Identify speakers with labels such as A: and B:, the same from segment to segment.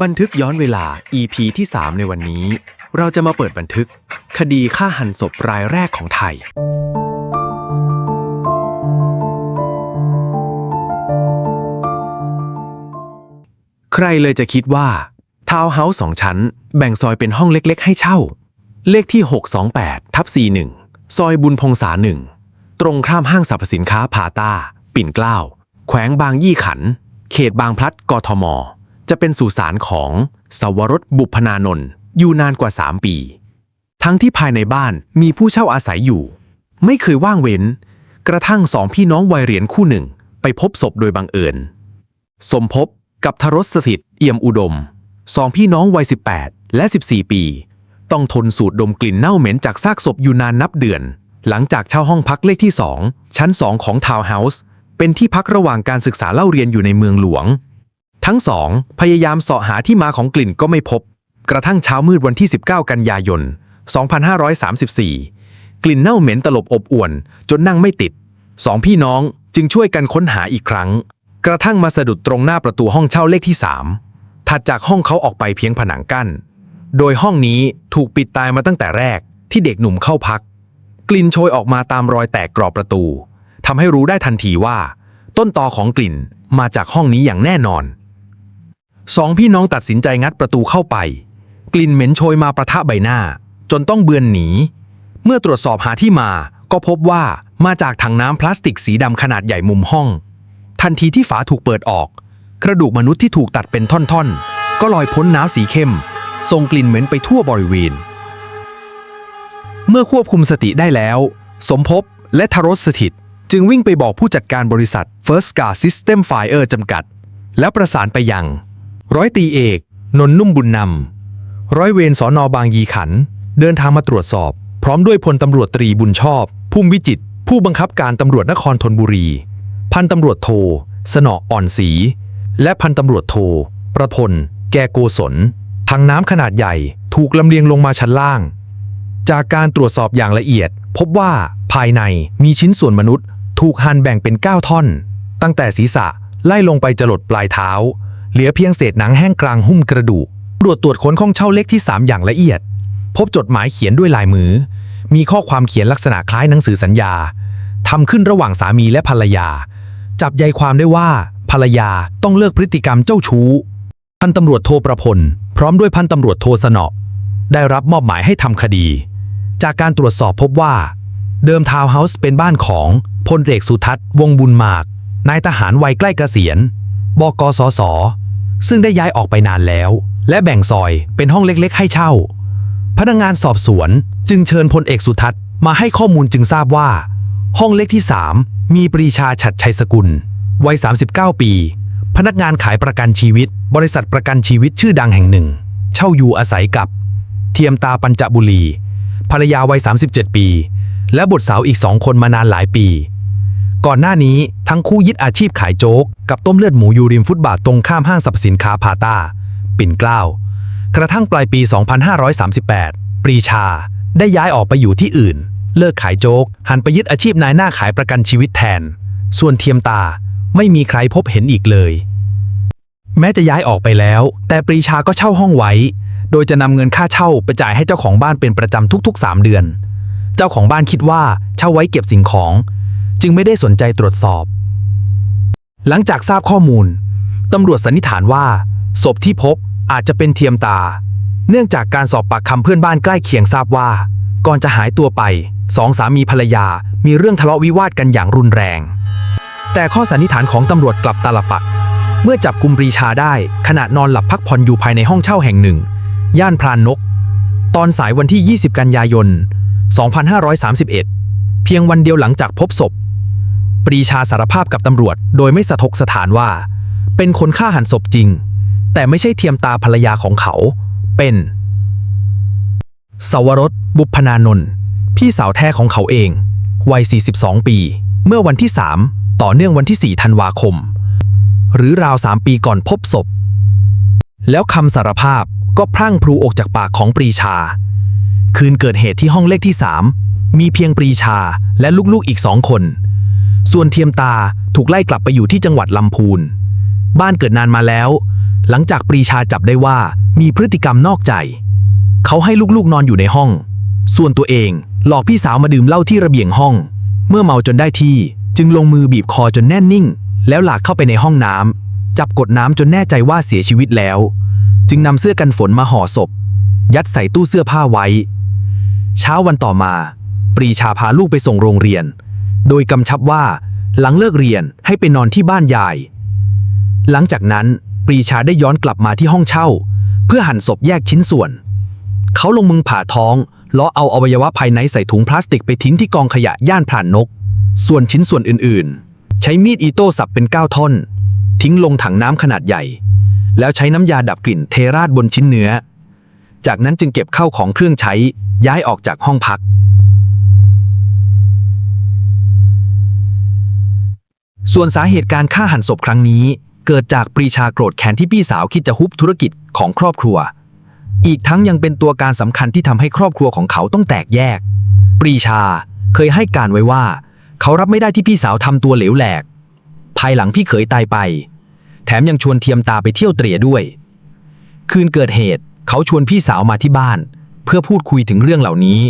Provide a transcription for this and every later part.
A: บันทึกย้อนเวลา EP ที่ 3 ในวันนี้ เราจะมาเปิดบันทึก คดีฆ่าหันศพรายแรกของไทย ใครเลยจะคิดว่า ทาวน์เฮาส์สองชั้น แบ่งซอยเป็นห้องเล็กๆ ให้เช่า เลขที่ 628 ทับ 41 ซอยบุญพงษาหนึ่ง ตรงข้ามห้างสรรพสินค้าพาตา ปิ่นเกล้า แขวงบางยี่ขัน เขตบางพลัด กทม จะเป็นสุสานของสวรสบุพนานนท์อยู่นานกว่า 3 ปี ทั้งที่ภายในบ้านมีผู้เช่าอาศัยอยู่ ไม่เคยว่างเว้น กระทั่งสองพี่น้องวัยเรียนคู่หนึ่ง ไปพบศพโดยบังเอิญ สมภพกับทรสสถิตเอี่ยมอุดมสองพี่น้องวัย 18 และ 14 ปี ต้องทนสูดดมกลิ่นเน่าเหม็นจากซากศพอยู่นานนับเดือน หลังจากเช่าห้องพักเลขที่ 2 ชั้น 2 ของทาวน์เฮาส์เป็นที่พักระหว่างการศึกษาเล่าเรียนอยู่ในเมืองหลวง ทั้งสองพยายามเสาะหาที่มาของกลิ่นก็ไม่พบ กระทั่งเช้ามืดวันที่ 19 กันยายน 2534 กลิ่นเน่าเหม็นตลบอบอวน จนนั่งไม่ติด สองพี่น้องจึงช่วยกันค้นหาอีกครั้ง กระทั่งมาสะดุดตรงหน้าประตูห้องเช่าเลขที่ 3 ถัดจากห้องเขาออกไปเพียงผนังกั้น โดยห้องนี้ถูกปิดตายมาตั้งแต่แรกที่เด็กหนุ่มเข้าพัก กลิ่นโชยออกมาตามรอยแตกกรอบประตูทำให้รู้ได้ทันทีว่า ต้นตอของกลิ่นมาจากห้องนี้อย่างแน่นอน สองพี่น้องตัดสินใจงัดประตูเข้าไป กลิ่นเหม็นโชยมาประทะใบหน้า จนต้องเบือนหนี เมื่อตรวจสอบหาที่มา ก็พบว่ามาจากถังน้ำพลาสติกสีดำขนาดใหญ่มุมห้อง ทันทีที่ฝาถูกเปิดออก กระดูกมนุษย์ที่ถูกตัดเป็นท่อนๆ ก็ลอยพ้นน้ำสีเข้มส่งกลิ่นเหม็นไปทั่วบริเวณ เมื่อควบคุมสติได้แล้ว สมภพและทรสสถิต จึงวิ่งไปบอกผู้จัดการบริษัท First Star System Fire จำกัด แล้วประสานไปยัง ร้อยตีเอก นนนุ่มบุญนำ ร้อยเวรสอนอบางยีขัน เดินทางมาตรวจสอบ พร้อมด้วยพลตำรวจตรีบุญชอบ พุ่มวิจิต ผู้บังคับการตำรวจนครธนบุรี พันตำรวจโท สนออ่อนศรี และพันตำรวจโท ประพล แกโกศลถังน้ำขนาดใหญ่ ถูกลำเลียงลงมาชั้นล่าง จากการตรวจสอบอย่างละเอียด พบว่าภายในมีชิ้นส่วนมนุษย์ ถูกหั่นแบ่งเป็น 9 ท่อน ตั้งแต่ศีรษะไล่ลงไปจรดปลายเท้า เหลือเพียงเศษหนังแห้งกลางหุ้มกระดูกตรวจตรวจค้นห้องเช่าเลขที่ 3 อย่างละเอียด พบจดหมายเขียนด้วยลายมือ มีข้อความเขียนลักษณะคล้ายหนังสือสัญญาทำขึ้นระหว่างสามีและภรรยา จับใจความได้ว่าภรรยาต้องเลิกพฤติกรรมเจ้าชู้ พันตำรวจโทประพล พร้อมด้วยพันตำรวจโทสนอได้รับมอบหมายให้ทำคดี จากการตรวจสอบพบว่า เดิมทาวน์เฮาส์เป็นบ้านของพลเอกสุทัศน์ วงบุญมาก นายทหารวัยใกล้เกษียณ บกสส ซึ่งได้ย้ายออกไปนานแล้ว และแบ่งซอยเป็นห้องเล็กๆ ให้เช่า พนักงานสอบสวนจึงเชิญพลเอกสุทัศน์มาให้ข้อมูลจึงทราบว่า ห้องเลขที่ 3 มีปรีชาฉัดชัยสกุล วัย 39 ปี พนักงานขายประกันชีวิต บริษัทประกันชีวิตชื่อดังแห่งหนึ่ง เช่าอยู่อาศัยกับ เทียมตาปัญจบุรี ภรรยาวัย 37 ปี และบุตรสาวอีกสองคนมานานหลายปี ก่อนหน้านี้ทั้งคู่ยึดอาชีพขายโจ๊ก กับต้มเลือดหมูอยู่ริมฟุตบาทตรงข้ามห้างสรรพสินค้าพาตาปิ่นเกล้ากระทั่งปลายปี 2538 ปรีชา ได้ย้ายออกไปอยู่ที่อื่น เลิกขายโจ๊ก หันไปยึดอาชีพนายหน้าขายประกันชีวิตแทน ส่วนเทียมตาไม่มีใครพบเห็นอีกเลย แม้จะย้ายออกไปแล้ว แต่ปรีชาก็เช่าห้องไว้ โดยจะนำเงินค่าเช่าไปจ่ายให้เจ้าของบ้านเป็นประจำทุกๆ 3 เดือน เจ้าของบ้านคิดว่าเช่าไว้เก็บสิ่งของ จึงไม่ได้สนใจตรวจสอบ หลังจากทราบข้อมูล ตำรวจสันนิษฐานว่า ศพที่พบอาจจะเป็นเทียมตา เนื่องจากการสอบปากคำเพื่อนบ้านใกล้เคียงทราบว่า ก่อนจะหายตัวไปสองสามีภรรยามีเรื่องทะเลาะวิวาทกันอย่างรุนแรง แต่ข้อสันนิษฐานของตำรวจกลับตาลปัดเมื่อจับกุมปรีชาได้ขณะนอนหลับพักผ่อนอยู่ภายในห้องเช่าแห่งหนึ่ง ย่านพรานนก ตอนสายวันที่ 20 กันยายน 2531 เพียงวันเดียวหลังจากพบศพ ปรีชาสารภาพกับตำรวจ โดยไม่สะทกสถานว่า เป็นคนฆ่าหันศพจริง แต่ไม่ใช่เทียมตาภรรยาของเขา เป็นสวรสบุพนานนท์พี่สาวแท้ของเขาเอง วัย 42 ปี เมื่อวันที่ 3 ต่อเนื่องวันที่ 4 ธันวาคม หรือราว 3 ปีก่อนพบศพ แล้วคำสารภาพก็พรั่งพรูออกจากปากของปรีชา คืนเกิดเหตุที่ห้องเลขที่ 3 มีเพียงปรีชาและลูกๆอีกสองคน ส่วนเทียมตาถูกไล่กลับไปอยู่ที่จังหวัดลำพูน บ้านเกิดนานมาแล้ว
B: หลังจากปรีชาจับได้ว่ามีพฤติกรรมนอกใจ เขาให้ลูกๆนอนอยู่ในห้อง ส่วนตัวเองหลอกพี่สาวมาดื่มเหล้าที่ระเบียงห้อง เมื่อเมาจนได้ที่จึงลงมือบีบคอจนแน่นนิ่ง แล้วหลากเข้าไปในห้องน้ำจับกดน้ำจนแน่ใจว่าเสียชีวิตแล้ว จึงนำเสื้อกันฝนมาห่อศพ ยัดใส่ตู้เสื้อผ้าไว้ เช้าวันต่อมา ปรีชาพาลูกไปส่งโรงเรียน โดยกำชับว่าหลังเลิกเรียนให้ไปนอนที่บ้านยาย หลังจากนั้นปรีชาได้ย้อนกลับมาที่ห้องเช่า เพื่อหั่นศพแยกชิ้นส่วน เขาลงมือผ่าท้องแล้อเอาอวัยวะภายในใส่ถุงพลาสติกไปทิ้งที่กองขยะย่านพรานนก ส่วนชิ้นส่วนอื่นๆ ใช้มีดอีโต้สับเป็นก้าท่อน ทิ้งลงถังน้ำขนาดใหญ่ แล้วใช้น้ำยาดับกลิ่นเทราดบนชิ้นเนื้อ จากนั้นจึงเก็บเข้าของเครื่องใช้ย้ายออกจากห้องพัก ส่วนสาเหตุการฆ่าหันศพครั้งนี้ เกิดจากปรีชาโกรธแค้นที่พี่สาวคิดจะฮุบธุรกิจของครอบครัว อีกทั้งยังเป็นตัวการสำคัญที่ทำให้ครอบครัวของเขาต้องแตกแยก ปรีชาเคยให้การไว้ว่า เขารับไม่ได้ที่พี่สาวทำตัวเหลวแหลก ภายหลังพี่เขยตายไป แถมยังชวนเทียมตาไปเที่ยวเตรี่ยด้วย คืนเกิดเหตุ เขาชวนพี่สาวมาที่บ้าน เพื่อพูดคุยถึงเรื่องเหล่านี้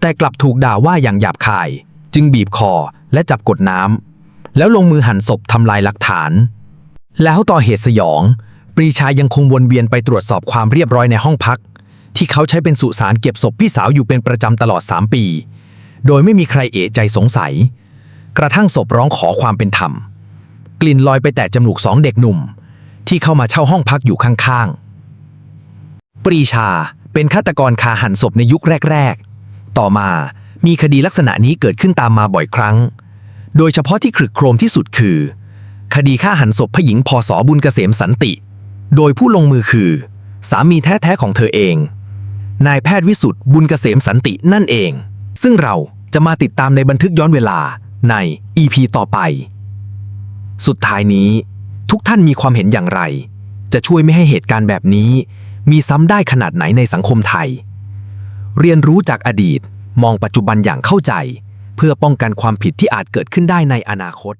B: แต่กลับถูกด่าว่าอย่างหยาบคาย จึงบีบคอและจับกดน้ำ แล้วลงมือหั่นศพทำลายหลักฐาน แล้วต่อเหตุสยอง ปรีชายังคงวนเวียนไปตรวจสอบความเรียบร้อยในห้องพัก ที่เขาใช้เป็นสุสานเก็บศพพี่สาวอยู่เป็นประจำตลอด 3 ปี โดยไม่มีใครเอะใจสงสัย กระทั่งศพร้องขอความเป็นธรรม กลิ่นลอยไปแต่จมูกสองเด็กหนุ่ม ที่เข้ามาเช่าห้องพักอยู่ข้างๆ ปรีชาเป็นฆาตกรคาหันศพในยุคแรก ๆ ต่อมามีคดีลักษณะนี้เกิดขึ้นตามมาบ่อยครั้ง โดยเฉพาะที่ครึกโครมที่สุดคือ คดีฆ่าหันศพพหญิงพศบุญเกษมสันติ โดยผู้ลงมือคือ สามีแท้ๆของเธอเอง นายแพทย์วิสุทธ์บุญเกษมสันตินั่นเอง ซึ่งเราจะมาติดตามในบันทึกย้อนเวลาใน EP ต่อไป สุดท้ายนี้ ทุกท่านมีความเห็นอย่างไร จะช่วยไม่ให้เหตุการณ์แบบนี้ มีซ้ำได้ขนาดไหนในสังคมไทย เรียนรู้จากอดีตมองปัจจุบันอย่างเข้าใจ เพื่อป้องกันความผิดที่อาจเกิดขึ้นได้ในอนาคต